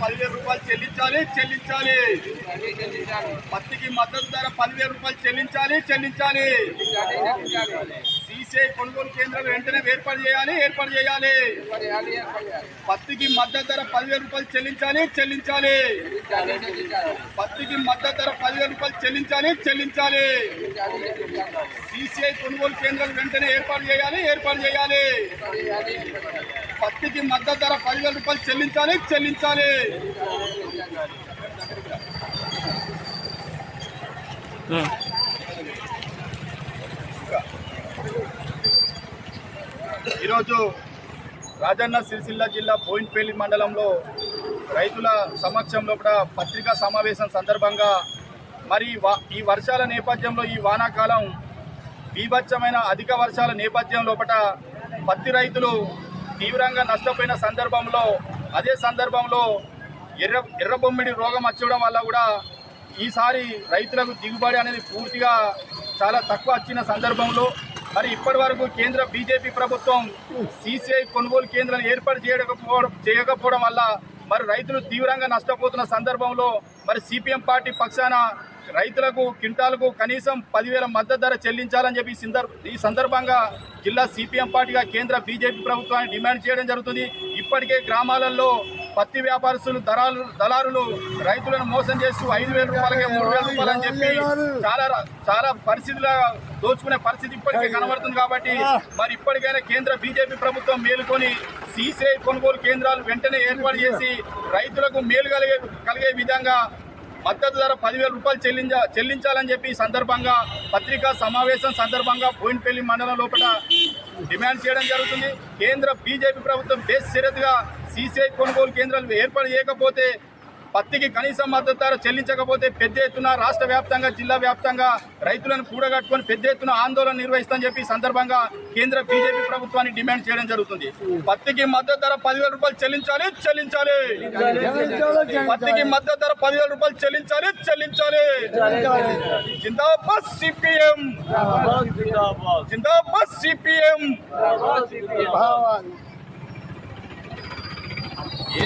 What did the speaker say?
పదివేల రూపాయలు చెల్లించాలి చెల్లించాలి. పత్తికి మద్దతు ధర పదివేల రూపాయలు చెల్లించాలి చెల్లించాలి. సీసీఐ కొనుగోలు కేంద్రాలు వెంటనే ఏర్పాటు చేయాలి ఏర్పాటు చేయాలి. పత్తికి మద్దతు ధర పదివేల రూపాయలు చెల్లించాలి చెల్లించాలి. పత్తికి మద్దతు ధర పదివేల రూపాయలు చెల్లించాలి చెల్లించాలి. సీసీఐ కొనుగోలు కేంద్రాలు వెంటనే ఏర్పాటు చేయాలి ఏర్పాటు చేయాలి. పత్తికి మద్దతు ధర పదివేల రూపాయలు చెల్లించాలి చెల్లించాలి. ఈరోజు రాజన్న సిరిసిల్ల జిల్లా బోయిన్పల్లి మండలంలో రైతుల సమక్షంలో కూడా పత్రికా సమావేశం సందర్భంగా మరి ఈ వర్షాల నేపథ్యంలో ఈ వానాకాలం బీభత్సమైన అధిక వర్షాల నేపథ్యం లోపల పత్తి రైతులు తీవ్రంగా నష్టపోయిన సందర్భంలో అదే సందర్భంలో ఎర్ర ఎర్రబొమ్మిడి రోగం వచ్చడం వల్ల కూడా ఈసారి రైతులకు దిగుబడి అనేది పూర్తిగా చాలా తక్కువ వచ్చిన సందర్భంలో మరి ఇప్పటి వరకు కేంద్ర బీజేపీ ప్రభుత్వం సీసీఐ కొనుగోలు కేంద్రం ఏర్పాటు చేయకపోవడం చేయకపోవడం వల్ల మరి రైతులు తీవ్రంగా నష్టపోతున్న సందర్భంలో మరి సిపిఎం పార్టీ పక్షాన రైతులకు క్వింటాలకు కనీసం పదివేల మద్దతు ధర చెల్లించాలని చెప్పి ఈ సందర్భ ఈ సందర్భంగా జిల్లా సిపిఎం పార్టీగా కేంద్ర బీజేపీ ప్రభుత్వాన్ని డిమాండ్ చేయడం జరుగుతుంది. ఇప్పటికే గ్రామాలలో పత్తి వ్యాపారస్తులు దళాలు దళారులు రైతులను మోసం చేస్తూ ఐదు వేల రూపాయలకే మూడు వేల రూపాయలు అని చెప్పి చాలా చాలా పరిస్థితుల దోచుకునే పరిస్థితి ఇప్పటికే కనబడుతుంది కాబట్టి మరి ఇప్పటికైనా కేంద్ర బీజేపీ ప్రభుత్వం మేలుకొని సీసీఐ కొనుగోలు కేంద్రాలు వెంటనే ఏర్పాటు చేసి రైతులకు మేలు కలిగే కలిగే విధంగా మద్దతు ధర పదివేల రూపాయలు చెల్లించ చెల్లించాలని చెప్పి సందర్భంగా పత్రికా సమావేశం సందర్భంగా బోయినపల్లి మండలం లోపల డిమాండ్ చేయడం జరుగుతుంది. కేంద్ర బీజేపీ ప్రభుత్వం బేస్ బేసిరత్గా సీసీఐ కొనుగోలు కేంద్రాలు ఏర్పాటు చేయకపోతే పత్తికి కనీస మద్దతు ధర చెల్లించకపోతే పెద్ద ఎత్తున రాష్ట్ర వ్యాప్తంగా జిల్లా వ్యాప్తంగా రైతులను కూడగట్టుకొని పెద్ద ఎత్తున ఆందోళన నిర్వహిస్తామని చెప్పి సందర్భంగా కేంద్ర బీజేపీ ప్రభుత్వాన్ని డిమాండ్ చేయడం జరుగుతుంది. పత్తికి మద్దతు ధర పదివేల రూపాయలు చెల్లించాలి చెల్లించాలి. పత్తికి మద్దతు ధర పదివేల రూపాయలు చెల్లించాలి చెల్లించాలి. జిందాబాద్ సిపిఎం. జిందాబాద్ సిపిఎం.